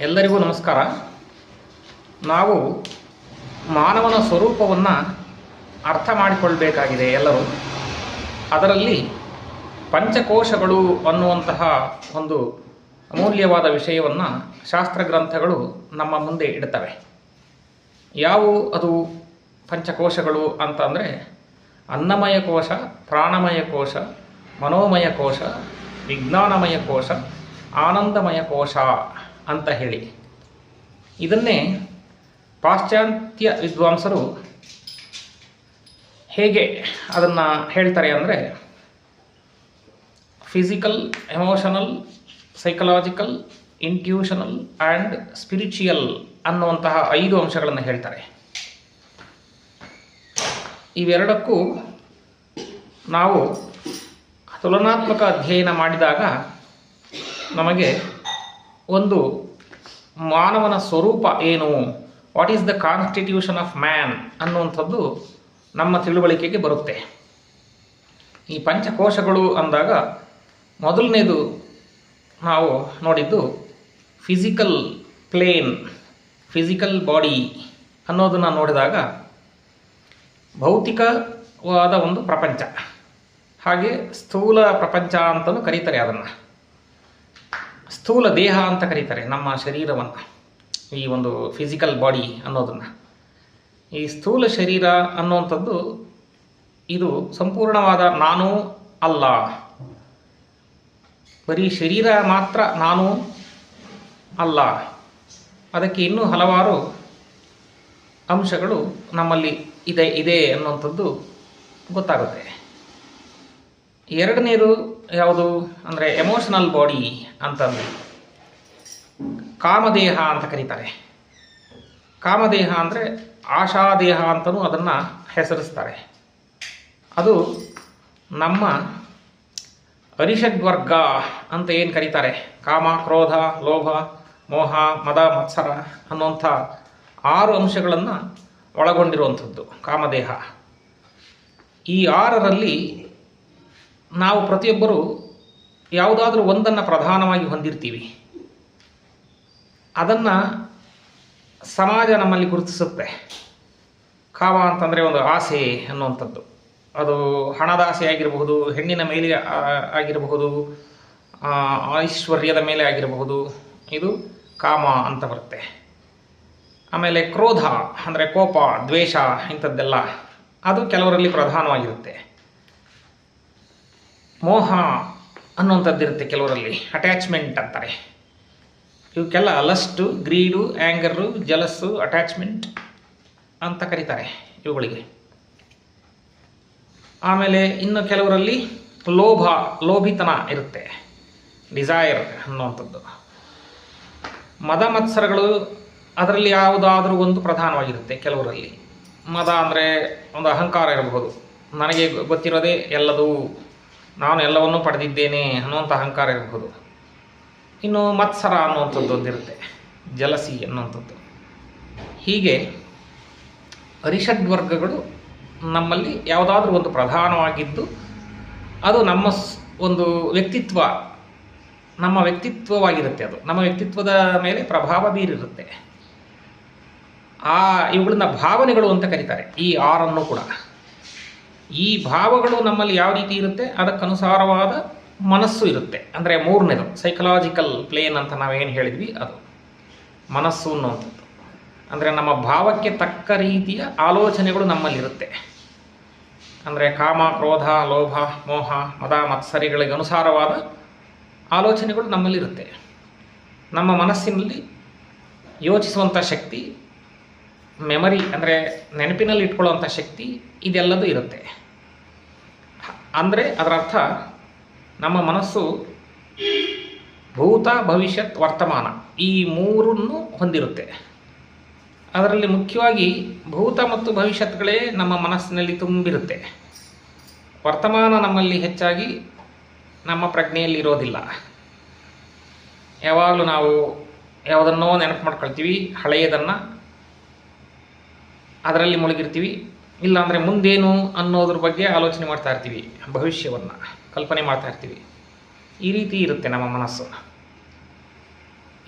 ಎಲ್ಲರಿಗೂ ನಮಸ್ಕಾರ. ನಾವು ಮಾನವನ ಸ್ವರೂಪವನ್ನು ಅರ್ಥ ಮಾಡಿಕೊಳ್ಬೇಕಾಗಿದೆ ಎಲ್ಲರೂ. ಅದರಲ್ಲಿ ಪಂಚಕೋಶಗಳು ಅನ್ನುವಂತಹ ಒಂದು ಅಮೂಲ್ಯವಾದ ವಿಷಯವನ್ನು ಶಾಸ್ತ್ರ ಗ್ರಂಥಗಳು ನಮ್ಮ ಮುಂದೆ ಇಡ್ತವೆ. ಯಾವು ಅದು ಪಂಚಕೋಶಗಳು ಅಂತ ಅಂದರೆ ಅನ್ನಮಯ ಕೋಶ, ಪ್ರಾಣಮಯ ಕೋಶ, ಮನೋಮಯ ಕೋಶ, ವಿಜ್ಞಾನಮಯ ಕೋಶ, ಆನಂದಮಯ ಕೋಶ. ಅಂತ ಹೇಳಿ. ಇದನ್ನೇ ಪಾಶ್ಚಾತ್ಯ ವಿದ್ವಾಂಸರು ಹೇಗೆ ಅದನ್ನು ಹೇಳ್ತಾರೆ ಅಂದರೆ physical emotional psychological intuitional and spiritual ಅನ್ನುವಂತಹ ಐದು ಅಂಶಗಳನ್ನು ಹೇಳ್ತಾರೆ. ಇವೆರಡಕ್ಕೂ ನಾವು ತುಲನಾತ್ಮಕ ಅಧ್ಯಯನ ಮಾಡಿದಾಗ ನಮಗೆ ಒಂದು ಮಾನವನ ಸ್ವರೂಪ ಏನು? What is the constitution of man ಅನ್ನುವಂಥದ್ದು ನಮ್ಮ ತಿಳುವಳಿಕೆಗೆ ಬರುತ್ತೆ. ಈ ಪಂಚಕೋಶಗಳು ಅಂದಾಗ ಮೊದಲನೇದು ನಾವು ನೋಡಿದ್ದು ಫಿಸಿಕಲ್ ಪ್ಲೇನ್ ಫಿಸಿಕಲ್ ಬಾಡಿ ಅನ್ನೋದನ್ನು ನೋಡಿದಾಗ ಭೌತಿಕವಾದ ಒಂದು ಪ್ರಪಂಚ. ಹಾಗೆ ಸ್ಥೂಲ ಪ್ರಪಂಚ ಅಂತಲೂ ಕರೀತಾರೆ ಅದನ್ನು. ಸ್ಥೂಲ ದೇಹ ಅಂತ ಕರೀತಾರೆ ನಮ್ಮ ಶರೀರವನ್ನು, ಈ ಒಂದು ಫಿಸಿಕಲ್ ಬಾಡಿ ಅನ್ನೋದನ್ನು. ಈ ಸ್ಥೂಲ ಶರೀರ ಅನ್ನುವಂಥದ್ದು ಇದು ಸಂಪೂರ್ಣವಾದ ನಾನು ಅಲ್ಲ. ಬರೀ ಶರೀರ ಮಾತ್ರ ನಾನು ಅಲ್ಲ. ಅದಕ್ಕೆ ಇನ್ನೂ ಹಲವಾರು ಅಂಶಗಳು ನಮ್ಮಲ್ಲಿ ಇದೆ ಇದೆ ಅನ್ನುವಂಥದ್ದು ಗೊತ್ತಾಗುತ್ತೆ. ಎರಡನೇದು ಯಾವುದು? ಅಂದರೆ ಎಮೋಷನಲ್ ಬಾಡಿ ಅಂತಂದು ಕಾಮದೇಹ ಅಂತ ಕರೀತಾರೆ. ಕಾಮದೇಹ ಅಂದರೆ ಆಶಾದೇಹ ಅಂತಲೂ ಅದನ್ನು ಹೆಸರಿಸ್ತಾರೆ. ಅದು ನಮ್ಮ ಅರಿಷಡ್ವರ್ಗ ಅಂತ ಏನು ಕರೀತಾರೆ? ಕಾಮ, ಕ್ರೋಧ, ಲೋಭ, ಮೋಹ, ಮದ, ಮತ್ಸರ ಅನ್ನುವಂಥ ಆರು ಅಂಶಗಳನ್ನು ಒಳಗೊಂಡಿರುವಂಥದ್ದು ಕಾಮದೇಹ. ಈ ಆರರಲ್ಲಿ ನಾವು ಪ್ರತಿಯೊಬ್ಬರು ಯಾವುದಾದ್ರೂ ಒಂದನ್ನು ಪ್ರಧಾನವಾಗಿ ಹೊಂದಿರ್ತೀವಿ. ಅದನ್ನು ಸಮಾಜ ನಮ್ಮಲ್ಲಿ ಗುರುತಿಸುತ್ತೆ. ಕಾಮ ಅಂತಂದರೆ ಒಂದು ಆಸೆ ಅನ್ನುವಂಥದ್ದು. ಅದು ಹಣದ ಆಸೆ ಆಗಿರಬಹುದು, ಹೆಣ್ಣಿನ ಮೇಲೆ ಆಗಿರಬಹುದು ಐಶ್ವರ್ಯದ ಮೇಲೆ ಆಗಿರಬಹುದು. ಇದು ಕಾಮ ಅಂತ ಬರುತ್ತೆ. ಆಮೇಲೆ ಕ್ರೋಧ ಅಂದರೆ ಕೋಪ, ದ್ವೇಷ ಇಂಥದ್ದೆಲ್ಲ ಅದು ಕೆಲವರಲ್ಲಿ ಪ್ರಧಾನವಾಗಿರುತ್ತೆ. ಮೋಹ ಅನ್ನುವಂಥದ್ದಿರುತ್ತೆ ಕೆಲವರಲ್ಲಿ ಅಟ್ಯಾಚ್ಮೆಂಟ್ ಅಂತಾರೆ. ಇವಕ್ಕೆಲ್ಲ ಅಲಸ್ಟು ಗ್ರೀಡು ಆ್ಯಂಗರು ಜಲಸ್ಸು ಅಟ್ಯಾಚ್ಮೆಂಟ್ ಅಂತ ಕರೀತಾರೆ ಇವುಗಳಿಗೆ. ಆಮೇಲೆ ಇನ್ನು ಕೆಲವರಲ್ಲಿ ಲೋಭ, ಲೋಭಿತನ ಇರುತ್ತೆ. ಡಿಸೈರ್ ಅನ್ನುವಂಥದ್ದು. ಮದ ಮತ್ಸರಗಳು ಅದರಲ್ಲಿ ಯಾವುದಾದ್ರೂ ಒಂದು ಪ್ರಧಾನವಾಗಿರುತ್ತೆ ಕೆಲವರಲ್ಲಿ. ಮದ ಅಂದರೆ ಒಂದು ಅಹಂಕಾರ ಇರಬಹುದು. ನನಗೆ ಗೊತ್ತಿರೋದೇ ಎಲ್ಲದೂ ನಾನು ಎಲ್ಲವನ್ನೂ ಪಡೆದಿದ್ದೇನೆ ಅನ್ನುವಂಥ ಅಹಂಕಾರ ಇರಬಹುದು ಇನ್ನು ಮತ್ಸರ ಅನ್ನುವಂಥದ್ದು ಒಂದಿರುತ್ತೆ ಜಲಸಿ ಅನ್ನುವಂಥದ್ದು. ಹೀಗೆ ಅರಿಷಡ್ವರ್ಗಗಳು ನಮ್ಮಲ್ಲಿ ಯಾವುದಾದ್ರೂ ಒಂದು ಪ್ರಧಾನವಾಗಿದ್ದು, ಅದು ನಮ್ಮ ಒಂದು ವ್ಯಕ್ತಿತ್ವ, ನಮ್ಮ ವ್ಯಕ್ತಿತ್ವವಾಗಿರುತ್ತೆ ಅದು. ನಮ್ಮ ವ್ಯಕ್ತಿತ್ವದ ಮೇಲೆ ಪ್ರಭಾವ ಬೀರಿರುತ್ತೆ. ಆ ಇವುಗಳನ್ನ ಭಾವನೆಗಳು ಅಂತ ಕರೀತಾರೆ, ಈ ಆರನ್ನು ಕೂಡ. ಈ ಭಾವಗಳು ನಮ್ಮಲ್ಲಿ ಯಾವ ರೀತಿ ಇರುತ್ತೆ? ಅದಕ್ಕನುಸಾರವಾದ ಮನಸ್ಸು ಇರುತ್ತೆ. ಅಂದರೆ ಮೂರನೇದು ಸೈಕಲಾಜಿಕಲ್ ಪ್ಲೇನ್ ಅಂತ ನಾವೇನು ಹೇಳಿದ್ವಿ? ಅದು ಮನಸ್ಸು ಅನ್ನುವಂಥದ್ದು. ಅಂದರೆ ನಮ್ಮ ಭಾವಕ್ಕೆ ತಕ್ಕ ರೀತಿಯ ಆಲೋಚನೆಗಳು ನಮ್ಮಲ್ಲಿರುತ್ತೆ. ಅಂದರೆ ಕಾಮ, ಕ್ರೋಧ, ಲೋಭ, ಮೋಹ, ಮದ, ಮತ್ಸರಿಗಳಿಗೆ ಅನುಸಾರವಾದ ಆಲೋಚನೆಗಳು ನಮ್ಮಲ್ಲಿರುತ್ತೆ. ನಮ್ಮ ಮನಸ್ಸಿನಲ್ಲಿ ಯೋಚಿಸುವಂಥ ಶಕ್ತಿ ಮೆಮರಿ ಅಂದರೆ ನೆನಪಿನಲ್ಲಿ ಇಟ್ಕೊಳ್ಳುವಂಥ ಶಕ್ತಿ ಇದೆಲ್ಲದೂ ಇರುತ್ತೆ. ಅಂದರೆ ಅದರ ಅರ್ಥ ನಮ್ಮ ಮನಸ್ಸು ಭೂತ, ಭವಿಷ್ಯತ್, ವರ್ತಮಾನ ಈ ಮೂರನ್ನು ಹೊಂದಿರುತ್ತೆ. ಅದರಲ್ಲಿ ಮುಖ್ಯವಾಗಿ ಭೂತ ಮತ್ತು ಭವಿಷ್ಯತ್ಗಳೇ ನಮ್ಮ ಮನಸ್ಸಿನಲ್ಲಿ ತುಂಬಿರುತ್ತೆ. ವರ್ತಮಾನ ನಮ್ಮಲ್ಲಿ ಹೆಚ್ಚಾಗಿ ನಮ್ಮ ಪ್ರಜ್ಞೆಯಲ್ಲಿ ಇರೋದಿಲ್ಲ. ಯಾವಾಗಲೂ ನಾವು ಯಾವುದನ್ನೋ ನೆನಪು ಮಾಡ್ಕೊಳ್ತೀವಿ, ಹಳೆಯದನ್ನು ಅದರಲ್ಲಿ ಮುಳುಗಿರ್ತೀವಿ. ಇಲ್ಲಾಂದರೆ ಮುಂದೇನು ಅನ್ನೋದ್ರ ಬಗ್ಗೆ ಆಲೋಚನೆ ಮಾಡ್ತಾ ಇರ್ತೀವಿ. ಭವಿಷ್ಯವನ್ನು ಕಲ್ಪನೆ ಮಾಡ್ತಾ ಇರ್ತೀವಿ. ಈ ರೀತಿ ಇರುತ್ತೆ ನಮ್ಮ ಮನಸ್ಸು.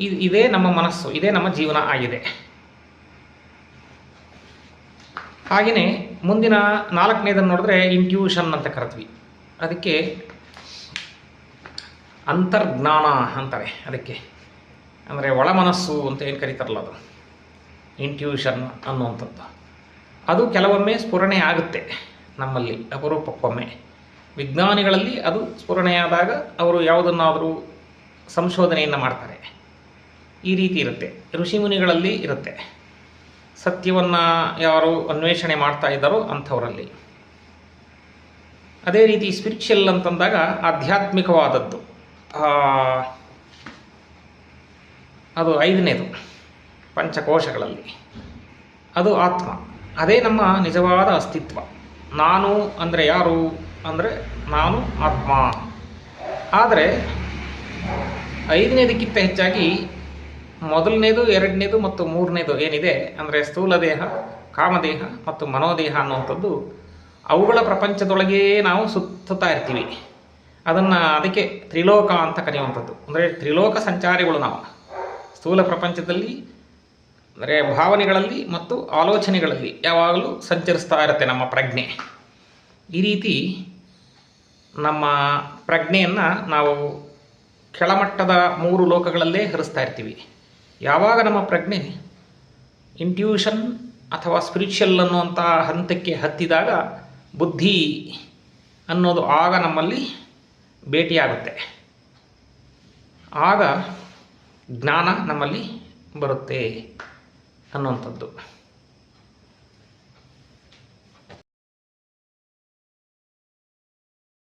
ಇದು ಇದೇ ನಮ್ಮ ಮನಸ್ಸು, ಇದೇ ನಮ್ಮ ಜೀವನ ಆಗಿದೆ. ಹಾಗೆಯೇ ಮುಂದಿನ ನಾಲ್ಕನೇದನ್ನು ನೋಡಿದ್ರೆ ಇಂಟ್ಯೂಷನ್ ಅಂತ ಕರೆದ್ವಿ. ಅದಕ್ಕೆ ಅಂತರ್ಜ್ಞಾನ ಅಂತಾರೆ ಅದಕ್ಕೆ. ಅಂದರೆ ಒಳಮನಸ್ಸು ಅಂತ ಏನು ಕರೀತಾರಲ್ಲ ಅದು? ಇಂಟ್ಯೂಷನ್ ಅನ್ನುವಂಥದ್ದು. ಅದು ಕೆಲವೊಮ್ಮೆ ಸ್ಫುರಣೆ ಆಗುತ್ತೆ ನಮ್ಮಲ್ಲಿ, ಅಪರೂಪಕ್ಕೊಮ್ಮೆ. ವಿಜ್ಞಾನಿಗಳಲ್ಲಿ ಅದು ಸ್ಫುರಣೆಯಾದಾಗ ಅವರು ಯಾವುದನ್ನಾದರೂ ಸಂಶೋಧನೆಯನ್ನು ಮಾಡ್ತಾರೆ. ಈ ರೀತಿ ಇರುತ್ತೆ. ಋಷಿಮುನಿಗಳಲ್ಲಿ ಇರುತ್ತೆ. ಸತ್ಯವನ್ನು ಯಾರು ಅನ್ವೇಷಣೆ ಮಾಡ್ತಾ ಇದ್ದಾರೋ ಅಂಥವರಲ್ಲಿ. ಅದೇ ರೀತಿ ಸ್ಪಿರಿಚುಯಲ್ ಅಂತಂದಾಗ ಆಧ್ಯಾತ್ಮಿಕವಾದದ್ದು. ಅದು ಐದನೇದು, ಪಂಚಕೋಶಗಳಲ್ಲಿ. ಅದು ಆತ್ಮ. ಅದೇ ನಮ್ಮ ನಿಜವಾದ ಅಸ್ತಿತ್ವ. ನಾನು ಅಂದರೆ ಯಾರು? ಅಂದರೆ ನಾನು ಆತ್ಮ. ಆದರೆ ಐದನೇದಕ್ಕಿಂತ ಹೆಚ್ಚಾಗಿ ಮೊದಲನೇದು, ಎರಡನೇದು ಮತ್ತು ಮೂರನೇದು ಏನಿದೆ ಅಂದರೆ ಸ್ಥೂಲ ದೇಹ ಕಾಮದೇಹ ಮತ್ತು ಮನೋದೇಹ ಅನ್ನುವಂಥದ್ದು ಅವುಗಳ ಪ್ರಪಂಚದೊಳಗೇ ನಾವು ಸುತ್ತುತ್ತಾ ಇರ್ತೀವಿ. ಅದನ್ನು ಅದಕ್ಕೆ ತ್ರಿಲೋಕ ಅಂತ ಕರೆಯುವಂಥದ್ದು. ಅಂದರೆ ತ್ರಿಲೋಕ ಸಂಚಾರಿಗಳು ನಾವು. ಸ್ಥೂಲ ಪ್ರಪಂಚದಲ್ಲಿ ಅಂದರೆ ಭಾವನೆಗಳಲ್ಲಿ ಮತ್ತು ಆಲೋಚನೆಗಳಲ್ಲಿ ಯಾವಾಗಲೂ ಸಂಚರಿಸ್ತಾ ಇರುತ್ತೆ ನಮ್ಮ ಪ್ರಜ್ಞೆ. ಈ ರೀತಿ ನಮ್ಮ ಪ್ರಜ್ಞೆಯನ್ನು ನಾವು ಕೆಳಮಟ್ಟದ ಮೂರು ಲೋಕಗಳಲ್ಲೇ ಹರಿಸ್ತಾ ಇರ್ತೀವಿ. ಯಾವಾಗ ನಮ್ಮ ಪ್ರಜ್ಞೆ ಇಂಟ್ಯೂಷನ್ ಅಥವಾ ಸ್ಪಿರಿಚುವಲ್ ಅನ್ನುವಂಥ ಹಂತಕ್ಕೆ ಹತ್ತಿದಾಗ ಬುದ್ಧಿ ಅನ್ನೋದು ಆಗ ನಮ್ಮಲ್ಲಿ ಭೇಟಿಯಾಗುತ್ತೆ. ಆಗ ಜ್ಞಾನ ನಮ್ಮಲ್ಲಿ ಬರುತ್ತೆ. ಅನ್ನುವಂಥದ್ದು